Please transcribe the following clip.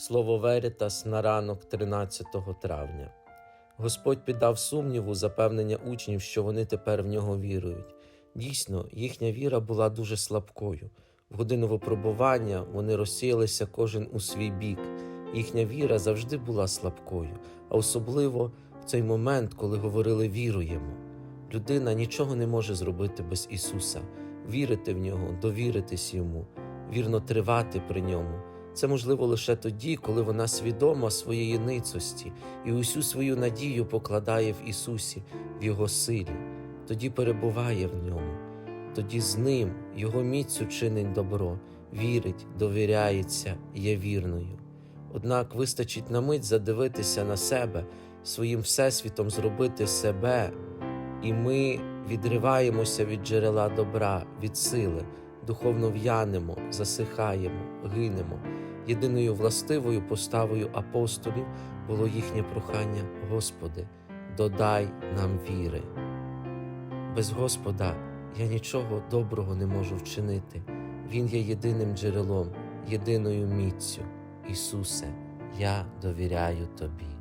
Слово Веритас на ранок 13 травня. Господь піддав сумніву запевнення учнів, що вони тепер в нього вірують. Дійсно, їхня віра була дуже слабкою. В годину випробування вони розсіялися кожен у свій бік. Їхня віра завжди була слабкою, а особливо в цей момент, коли говорили віруємо. Людина нічого не може зробити без Ісуса, вірити в нього, довіритись йому, вірно тривати при ньому. Це можливо лише тоді, коли вона свідома своєї ницості і усю свою надію покладає в Ісусі, в Його силі, тоді перебуває в ньому, тоді з ним Його міцю чинить добро, вірить, довіряється, є вірною. Однак вистачить на мить задивитися на себе, своїм всесвітом зробити себе, і ми відриваємося від джерела добра, від сили, духовно в'янемо, засихаємо, гинемо. Єдиною властивою поставою апостолів було їхнє прохання, Господи, додай нам віри. Без Господа я нічого доброго не можу вчинити. Він є єдиним джерелом, єдиною міцю. Ісусе, я довіряю Тобі.